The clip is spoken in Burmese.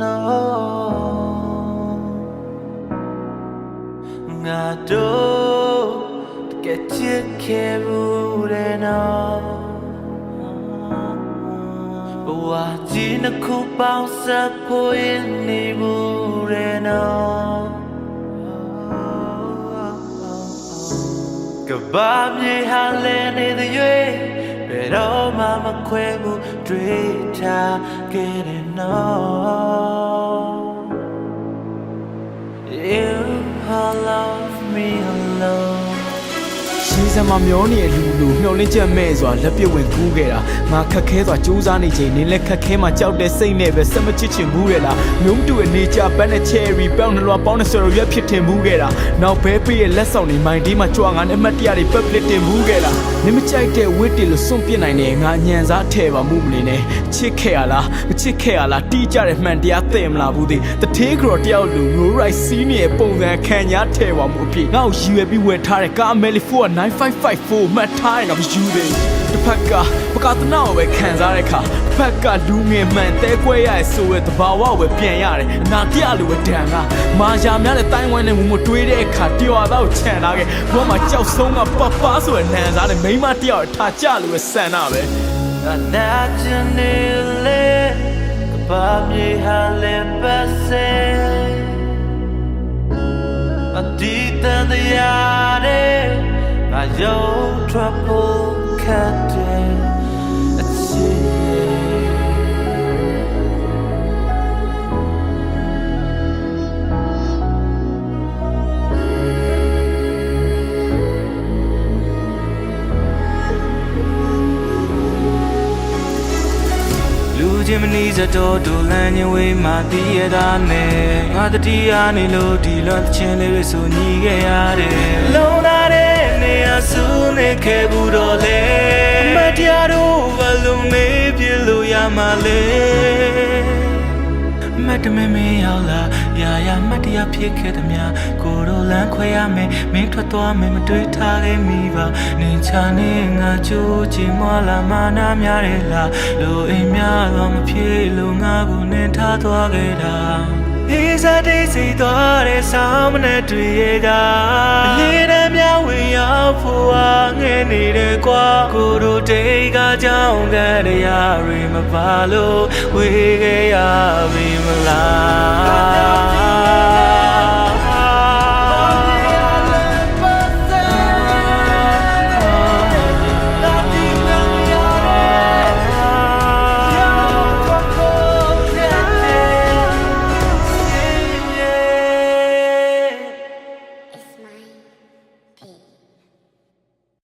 know ငါတို့တကယ်ချစ်ခဲ့ဘူးတဲ့နော်ဘဝကြီးနှစ်ခုပေါင်းစပ်ဖို့ရင်းနေဘူးတဲ့နော်ကဘာမြေဟာလဲနေတဲ့ရွေး ဘယ်တော့မှမခွဲဘူးတွေ့ထားခဲ့တဲ့နော် You love me alone ရှင်း စမ်းမမျောနေလူလူမျောလင်းချက်မဲ့စွာလက်ပြဝင်ကူးခဲ့တာငါခက်ခဲစွာစူးစမ်းနေချိန်နင်းလက်ခက်ခဲမှကြောက်တဲ့စိတ်နဲ့ပဲဆက်မချစ်ချင်ဘူးရဲ့လားမျိုးမတူအနေချပန်းနဲ့ cherry ပေါင်းနှလွားပေါင်းနဲ့ဆိုရရွက်ဖြစ်တင်ဘူးခဲ့တာနောက်ဘဲပေးရဲ့လက်ဆောင်တွေမိုင်းဒီမှာကြွားငါနဲ့အမှတ်တရတွေပက်ပလစ်တင်ဘူးခဲ့တာနင်းမကြိုက်တဲ့ဝစ်တီလို့စွန့်ပစ်နိုင်တယ်ငါညံစားထဲပါမှုမနေနဲ့ချစ်ခဲ့ရလားမချစ်ခဲ့ရလားတီးကြတဲ့မှန်တရားသိမလားဘူးသေးတထေးကြော်တယောက်လူ no right စီးနေတဲ့ပုံစံခံညာထဲပါမှုအဖြစ်ငါ့ကိုရည်ရွယ်ပြီးဝယ်ထားတဲ့ကား Melly 4 9554မှတ်ထားရင်ငါမယူသေးဘူးတစ်ဖက်ကပကသနာကိုပဲခံစားတဲ့အခါတစ်ဖက်ကလူငယ်မှန်တဲခွဲရရဲ့ဆိုရတဘာဝကိုပဲပြန်ရတယ်အနာတရလိုပဲဒဏ်ကမာယာများတဲ့တိုင်းဝိုင်းနဲ့မမတွေးတဲ့အခါတရွာသားကိုခြံထားခဲ့ဘောမှာကြောက်ဆုံးကပပဆိုရနန်စားတဲ့မိန်းမတယောက်ထားကြလိုပဲဆန်တာပဲ Anachinile Kabami hale pase Adita the yare My yo trouble cat It's ။လူချင်းမနီးစတော့ဒူလန်ညဝေးမှတည်ရတာနဲ့ငါတတိယနေလို့ဒီလွန်ချင်းလေးတွေဆိုညီခဲ့ရတယ်။လုံလာတဲ့နေ ရာစုနေခဲ့ဘူးတော့လေ။မတရားတို့ဘလုံးမေးပြလို့ရမှာလေ။မတ်တမဲမဲရောက်လာရာရာမတ်တရားဖြစ်ခဲ့သည်များကိုတို့လမ်းခွဲရမယ်မင်းထွက်သွားမယ်မတွေးထားခဲ့မိပါနေချာနေငါကြိုးချင်မလာမနာများတယ်လားလူအိမ်များတော့မဖြစ်လို့ငါကိုနေထားသွားခဲ့တာဒီစားတိတ်စီသွားတဲ့ဆောင်းမနဲ့တွေ့ရတာ နေတယ်ကွာကိုတို့တိတ်ကကြောင်းတဲ့ရာတွေမပါလို့ဝေးခဲ့ရပြီမလား